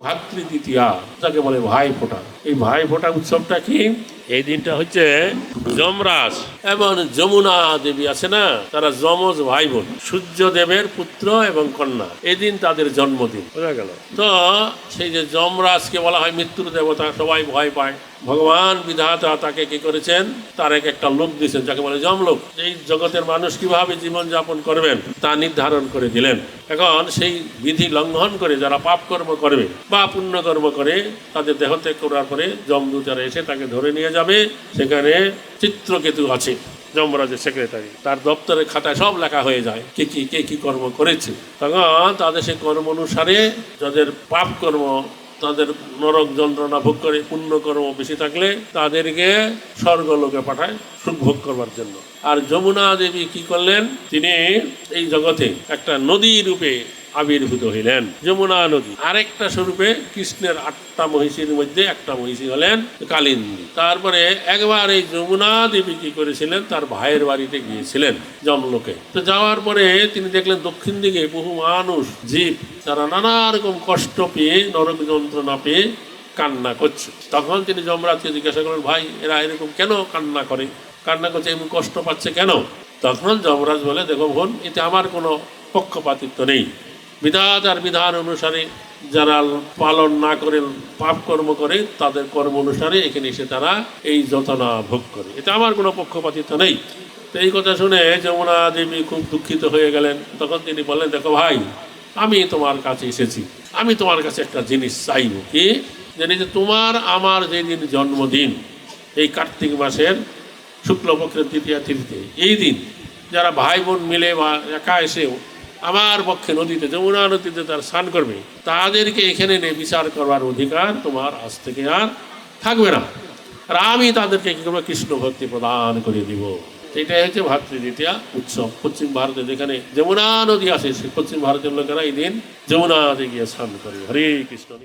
ভাতৃদ্বিতীয়া যাকে বলে ভাই ফোঁটা। এই ভাই ফোঁটা উৎসবটা কি? এই দিনটা হচ্ছে যমরাজ। এবং যমুনা দেবী আছে না? তারা যমজ ভাই বোন সূর্য দেবের পুত্র এবং কন্যা। এদিন তাদের জন্মদিন বোঝা গেল? তো সেই যে যমরাজকে বলা হয় মৃত্যুর দেবতা সবাই ভয় পায়। ভগবান বিধাতা তাকে কি করেছেন? তার এক একটা লোক দিয়েছেন যাকে বলে যমলোক। এই জগতের মানুষ কীভাবে জীবন যাপন করবেন তা নির্ধারণ করে দিলেন। এখন সেই বিধি লঙ্ঘন করে যারা পাপ কর্ম করবে বা পুণ্যকর্ম করে তাদের দেহত্যাগ করার পরে যমদূতারা এসে তাকে ধরে নিয়ে যাবে। সেখানে চিত্রকেতু আছে, যমরাজের সেক্রেটারি তার দপ্তরের খাতায় সব লেখা হয়ে যায়, কে কি কে কি কর্ম করেছে। তখন তাদের সেই কর্ম অনুসারে যাদের পাপ কর্ম, তাদের নরক যন্ত্রণা ভোগ করে পুণ্যকর্ম বেশি থাকলে তাদেরকে স্বর্গলোকে পাঠায় সুখ ভোগ করবার জন্য। আর যমুনা দেবী কি করলেন? তিনি এই জগতে একটা নদী রূপে আবির্ভূত হইলেন। যমুনা নদী। আরেকটা স্বরূপে কৃষ্ণের আটটা মহিষীর মধ্যে একটা মহিষী হলেন কালিন্দী। তারপরে একবার এই যমুনা দেবী কি করেছিলেন? তার ভাইয়ের বাড়িতে গিয়েছিলেন জমলোকে তো যাওয়ার পরে তিনি দেখলেন দক্ষিণ দিকে বহু মানুষ, জীব, তারা নানা রকম কষ্ট পেয়ে, নরক যন্ত্রণা পেয়ে কান্না করছে। তখন তিনি যমরাজকে জিজ্ঞাসা করলেন, ভাই, এরা এরকম কেন কান্না করে? কান্না করছে, এমন কষ্ট পাচ্ছে কেন? তখন যমরাজ বলে, দেখো বোন, এতে আমার কোনো পক্ষপাতিত্ব নেই। বিধাতার বিধান অনুসারে যারা পালন না করেন, পাপ কর্ম করে, তাদের কর্ম অনুসারে এখানে এসে তারা এই যতনা ভোগ করে। এটা আমার কোনো পক্ষপাতিত্ব নেই। তো এই কথা শুনে যমুনা দেবী খুব দুঃখিত হয়ে গেলেন। তখন তিনি বললেন, দেখো ভাই, আমি তোমার কাছে এসেছি। আমি তোমার কাছে একটা জিনিস চাইব কি? জানি যে তোমার আমার যেদিন জন্মদিন, এই কার্তিক মাসের শুক্লপক্ষের তৃতীয়া তিথিতে, এই দিন যারা ভাই বোন মিলে বা একা এসেও আমার পক্ষে নদীতে, যমুনা নদীতে তার স্নান করবে। তাদেরকে এখানে এনে বিচার করবার অধিকার তোমার আজ থেকে আর থাকবে না। আর আমি তাদেরকে কি করব? কৃষ্ণ ভক্তি প্রদান করে দিব। এটাই হচ্ছে ভাতৃদ্বিতীয়া উৎসব। পশ্চিম ভারতে যেখানে যমুনা নদী আছে পশ্চিম ভারতের লোকেরা এই দিন যমুনা নদী গিয়ে স্নান করে। হরে কৃষ্ণ।